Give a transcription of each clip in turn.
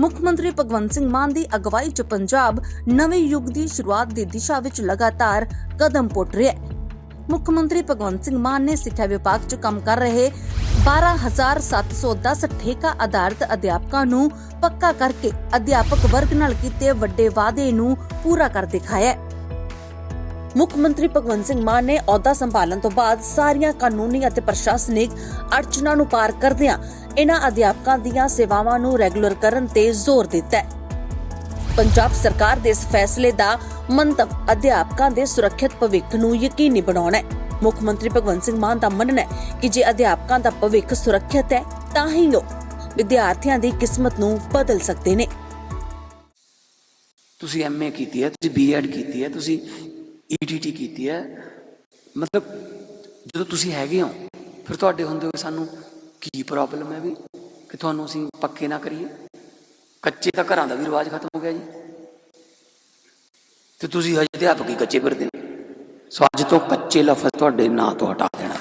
ਮੁੱਖ ਮੰਤਰੀ ਭਗਵੰਤ ਸਿੰਘ ਮਾਨ ਦੀ ਅਗਵਾਈ 'ਚ ਪੰਜਾਬ ਨਵੇਂ ਯੁੱਗ ਦੀ ਸ਼ੁਰੂਆਤ ਦੀ ਦਿਸ਼ਾ ਵਿੱਚ ਲਗਾਤਾਰ ਕਦਮ ਪੁੱਟ ਰਿਹਾ ਹੈ। ਮੁੱਖ ਮੰਤਰੀ ਭਗਵੰਤ ਸਿੰਘ ਮਾਨ ਨੇ ਸਿੱਖਿਆ ਵਿਭਾਗ 'ਚ ਕੰਮ ਕਰ ਰਹੇ 12710 ਠੇਕਾ ਆਧਾਰਿਤ ਅਧਿਆਪਕਾਂ ਨੂੰ ਪੱਕਾ ਕਰਕੇ ਅਧਿਆਪਕ ਵਰਗ ਨਾਲ ਕੀਤੇ ਵੱਡੇ ਵਾਅਦੇ ਨੂੰ ਪੂਰਾ ਕਰ ਦਿਖਾਇਆ ਹੈ। ਮੁੱਖ ਮੰਤਰੀ ਭਗਵੰਤ ਸਿੰਘ ਮਾਨ ਨੇ ਅਹੁਦਾ ਸੰਭਾਲਣ ਤੋਂ ਬਾਅਦ ਸਾਰੀਆਂ ਕਾਨੂੰਨੀ ਅਤੇ ਪ੍ਰਸ਼ਾਸਨਿਕ ਅੜਚਨਾਂ ਨੂੰ ਪਾਰ ਕਰਦਿਆਂ ਇਹਨਾਂ ਅਧਿਆਪਕਾਂ ਦੀਆਂ ਸੇਵਾਵਾਂ ਨੂੰ ਰੈਗੂਲਰ ਕਰਨ ਤੇ ਜ਼ੋਰ ਦਿੱਤਾ ਹੈ। ਪੰਜਾਬ ਸਰਕਾਰ ਦੇ ਇਸ ਫੈਸਲੇ ਦਾ ਮੰਤਵ ਅਧਿਆਪਕਾਂ ਦੇ ਸੁਰੱਖਿਅਤ ਭਵਿੱਖ ਨੂੰ ਯਕੀਨੀ ਬਣਾਉਣਾ ਹੈ। ਮੁੱਖ ਮੰਤਰੀ ਭਗਵੰਤ ਸਿੰਘ ਮਾਨ ਦਾ ਮੰਨਣਾ ਹੈ ਕਿ ਜੇ ਅਧਿਆਪਕਾਂ ਦਾ ਭਵਿੱਖ ਸੁਰੱਖਿਅਤ ਹੈ, ਤਾਂ ਹੀ ਉਹ ਵਿਦਿਆਰਥੀਆਂ ਦੀ ਕਿਸਮਤ ਨੂੰ ਬਦਲ ਸਕਦੇ ਨੇ। ਤੁਸੀਂ ਐਮਏ ਕੀਤੀ ਹੈ, ਤੁਸੀਂ ਬੀਐਡ ਕੀਤੀ ਹੈ, ਤੁਸੀਂ ਈਟੀਟੀ ਕੀਤੀ ਹੈ। ਮਤਲਬ ਜਦੋਂ ਤੁਸੀਂ ਹੈਗੇ ਹੋ, ਫਿਰ ਤੁਹਾਡੇ ਹੁੰਦੇ ਹੋਏ ਸਾਨੂੰ ਕੀ ਪ੍ਰੋਬਲਮ ਹੈ ਵੀ ਕਿ ਤੁਹਾਨੂੰ ਅਸੀਂ ਪੱਕੇ ਨਾ ਕਰੀਏ? ਕੱਚੇ ਤਾਂ ਘਰਾਂ ਦਾ ਵੀ ਰਿਵਾਜ ਖਤਮ ਹੋ ਗਿਆ ਜੀ। ਤੇ ਤੁਸੀਂ ਹਜੇ ਅਧਿਆਪਕ ਹੀ ਕੱਚੇ ਫਿਰਦੇ ਹੋ। ਸੋ ਅੱਜ ਤੋਂ ਕੱਚੇ ਲਫ਼ਜ਼ ਤੁਹਾਡੇ ਨਾਂ ਤੋਂ ਹਟਾ ਦੇਣਾ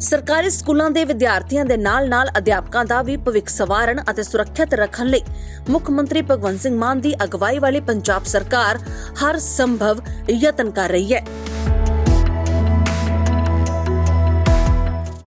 ਸਰਕਾਰੀ ਸਕੂਲਾਂ ਦੇ ਵਿਦਿਆਰਥੀਆਂ ਦੇ ਨਾਲ-ਨਾਲ ਅਧਿਆਪਕਾਂ ਦਾ ਵੀ ਭਵਿੱਖ ਸਵਾਰਨ ਅਤੇ ਸੁਰੱਖਿਅਤ ਰੱਖਣ ਲਈ ਮੁੱਖ ਮੰਤਰੀ ਭਗਵੰਤ ਸਿੰਘ ਮਾਨ ਦੀ ਅਗਵਾਈ ਵਾਲੀ ਪੰਜਾਬ ਸਰਕਾਰ ਹਰ ਸੰਭਵ ਯਤਨ ਕਰ ਰਹੀ ਹੈ।